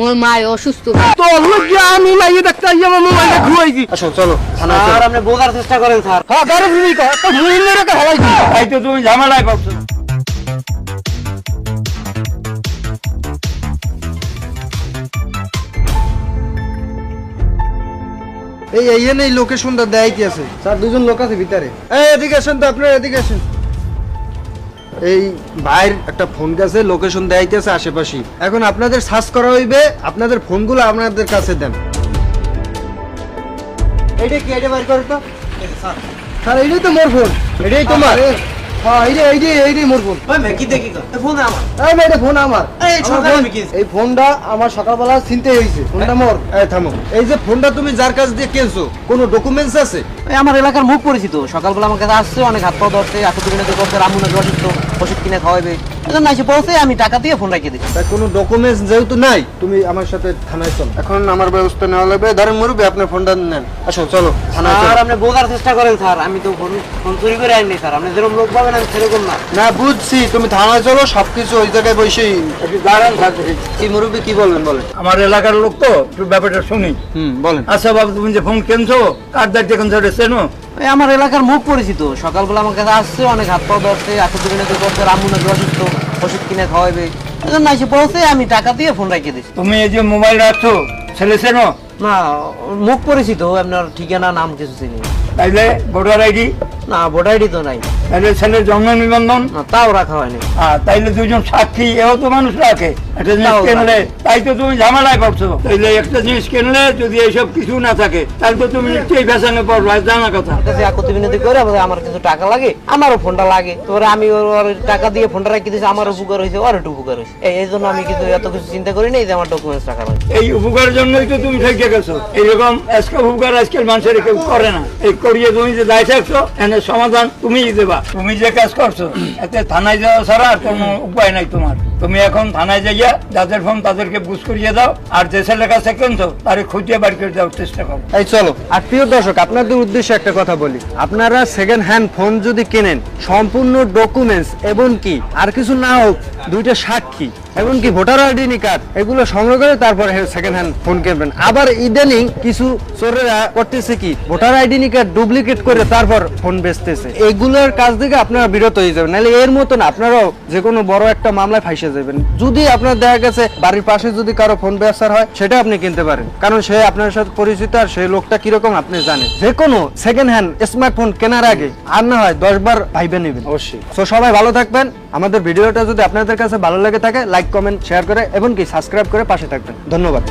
মোর মা অসুস্থ। আমি মাইয়ে দেখতে আইয়া আমার মোবাইলটা আসো চলো স্যার আপনি বোঝার চেষ্টা করেন স্যার। হ্যাঁ গাড়ি ফিরি কর তো মুই মেরে কা হালাই তাই তো তুমি ঝামেলায় পাচ্ছ এই এই লোকেশনটা দেয় কি আছে? স্যার দুজন লোক আছে ভিতরে। এই এদিকে আসেন তো আপনারা এদিকে আসেন। এই ভাইয়ের একটা ফোন গেছে লোকেশন দেখাইতেছে আশেপাশে এখন আপনাদের সার্চ করা হইবে, আপনাদের ফোনগুলো আপনাদের কাছে দেন। এটা কি এটা বাইর করো তো। স্যার এটাই তো মোর ফোন এটাই তোমার। হ্যাঁ এইটাই এইটাই এইটাই মোর ফোন। কি দেখি ফোন আমার। এই ফোন আমার। এই ফোনটা আমার সকালবেলা চিনতে হয়েছে ফোনটা মোর। এই থামো। এই যে ফোনটা তুমি যার কাছ দিয়ে কিনছো কোনো ডকুমেন্টস আছে? আমার এলাকার মুখ পরিচিত। সকালবেলা আমার কাছে আসছে অনেক হাত পা ধরছে এত দিনে করছে রামুনা অসুস্থ। ওষুধ কিনে খাওয়াবে এজন্য এসে পৌঁছে আমি টাকা দিয়ে ফোন রেখে দিচ্ছি। তাই কোনো ডকুমেন্টস যেহেতু নাই তুমি আমার সাথে থানায় চলো। এখন আমার ব্যবস্থা নেওয়া লাগবে। ধরেন মুরব্বী আপনার ফোনটা নেন। আসো চলো থানায় স্যার আপনি বোঝার চেষ্টা করেন স্যার। আমি তো ফোন ফোন চুরি করে আনিনি স্যার। আপনি যেরকম লোক পাবেন আমি সেরকম না। না বুঝছি তুমি থানায় চলো সবকিছু ওই জায়গায় বসেই। একটু দাঁড়ান থাকবে কি মুরব্বী কি বলবেন বলেন? আমার এলাকার লোক তো একটু ব্যাপারটা শুনি। হুম বলেন। আচ্ছা বাবু তুমি যে ফোন কেনছো কার দায়িত্বে কিনছো এটা চেনো? এই আমার এলাকার মুখ পরিচিত। সকালবেলা আমার কাছে আসছে অনেক হাত পা ধরছে এত দিনে করছে রামু নাকি অসুস্থ ওষুধ কিনে খাওয়াবে। এজন্য এসে পড়ছে আমি টাকা দিয়ে ফোন রেখে দিচ্ছি তুমি এই যে মোবাইল রাখছো ছেলে চেনো? না মুখ পরিচিত আপনার ঠিকানা নাম কিছু চিনি তাইলে ভোটার আইডি না ভোটার আইডি তো নাই। তাইলে ছেলের জন্ম নিবন্ধন? তাও রাখা হয়নি। আর তাইলে দুজন সাক্ষী এও তো মানুষ রাখে। একটা জিনিস কিনলে তাই তো তুমি ঝামেলায় পড়ছো। তাইলে একটা জিনিস কিনলে যদি এইসব কিছু না থাকে তাহলে তো তুমি নিশ্চয়ই ফ্যাশনে পড়ব আর জানা কথা। আমার কাছে বিনতি করে আমার কিছু টাকা লাগে আমারও ফোনটা লাগে। তোরে আমি ওর টাকা দিয়ে ফোনটা রেখে দিয়েছি আমার উপকার হয়েছে ওর একটু উপকার হয়েছে। এই- জন্য আমি কিন্তু এত কিছু চিন্তা করি না এই যে আমার ডকুমেন্টস রাখা লাগে এই উপকারের জন্যই তো তুমি থেকে গেছো। এইরকম আজকে উপকার আজকাল মানুষের কেউ করে না। এই করিয়ে তুমি যে দায় থাকছো এনে সমাধান তুমিই দেবা। তুমি যে কাজ করছ এতে থানায় যাওয়া ছাড়া আর কোনো উপায় নাই তোমার। তুমি এখন থানায় যাইয়া যাদের ফোন তাদেরকে বুঝ করিয়ে দাও, আর যে ছেলের কাছে কিনছো তারে খুঁজে বাড়ি করে দেওয়ার চেষ্টা করো। এই চলো। আর প্রিয় দর্শক, আপনাদের উদ্দেশ্যে একটা কথা বলি। আপনারা সেকেন্ড হ্যান্ড ফোন যদি কেনেন, সম্পূর্ণ ডকুমেন্টস এবং কি আর কিছু না হোক, দুইটা সাক্ষী এবং কি ভোটার আইডেন্টি কার্ড, এগুলো সংগ্রহ করে তারপরে সেকেন্ড হ্যান্ড ফোন কিনবেন। আবার ইদানিং কিছু চোরেরা করতেছে কি, ভোটার আইডেন্টি কার্ড ডুপ্লিকেট করে তারপর ফোন বেচতেছে। এগুলোর কাজ থেকে আপনারা বিরত হয়ে যাবেন। নাহলে এর মতন আপনারাও যে কোনো বড় একটা মামলায় ফাইসে যাবেন। যদি আপনার দেখা গেছে বাড়ির পাশে যদি কারও ফোন ব্যবসার হয় সেটা আপনি কিনতে পারেন। কারণ সে আপনার সাথে পরিচিত আর সেই লোকটা কীরকম আপনি জানেন। যে কোনো সেকেন্ড হ্যান্ড স্মার্টফোন কেনার আগে আর না হয় দশ বার ভাইবে নেবেন। অবশ্যই। তো সবাই ভালো থাকবেন। আমাদের ভিডিওটা যদি আপনাদের কাছে ভালো লাগে থাকে লাইক কমেন্ট শেয়ার করে এবং কি সাবস্ক্রাইব করে পাশে থাকবেন। ধন্যবাদ।